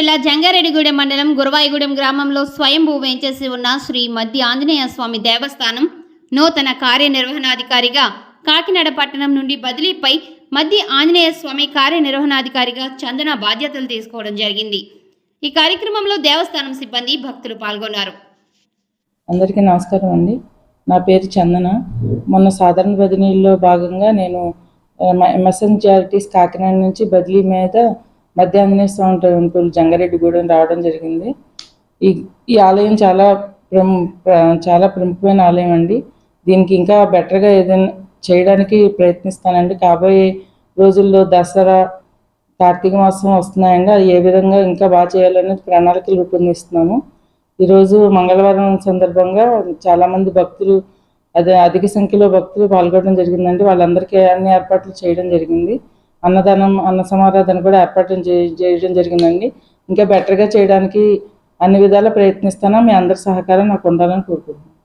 జిల్లా జంగారెడ్డిగూడెం మండలం గురవాయిగూడెం గ్రామంలో స్వయంభూ వేంచేసి ఉన్న శ్రీ మధ్య ఆంజనేయ స్వామి దేవస్థానం నూతన కార్యనిర్వహణాధికారిగా కాకినాడ పట్టణం నుండి బదిలీపై మధ్య ఆంజనేయ స్వామి కార్యనిర్వహణాధికారిగా చందన బాధ్యతలు తీసుకోవడం జరిగింది. ఈ కార్యక్రమంలో దేవస్థానం సిబ్బంది భక్తులు పాల్గొన్నారు. అందరికీ నమస్కారం అండి. నా పేరు చందన. మొన్న సాధారణ బదిలీలో భాగంగా నేను ఎంఎస్ఎన్ కాకినాడ నుంచి బదిలీ మీద మధ్య ఆంజనేయ స్వామి టెంపుల్ జంగారెడ్డిగూడెం రావడం జరిగింది. ఈ ఈ ఆలయం చాలా ప్రము చాలా ప్రముఖమైన ఆలయం అండి. దీనికి ఇంకా బెటర్గా ఏదైనా చేయడానికి ప్రయత్నిస్తానండి. కాబోయే రోజుల్లో దసరా కార్తీక మాసం వస్తున్నాయండి. అది ఏ విధంగా ఇంకా బాగా చేయాలనేది ప్రణాళికలు రూపొందిస్తున్నాము. ఈరోజు మంగళవారం సందర్భంగా చాలామంది భక్తులు అదే అధిక సంఖ్యలో భక్తులు పాల్గొనడం జరిగిందండి. వాళ్ళందరికీ అన్ని ఏర్పాట్లు చేయడం జరిగింది. అన్నదానం అన్న సమారాధన కూడా ఏర్పాటు చేయడం జరిగిందండి. ఇంకా బెటర్గా చేయడానికి అన్ని విధాలా ప్రయత్నిస్తాను మీ అందరి సహకారం నాకు ఉండాలని కోరుకుంటున్నాను.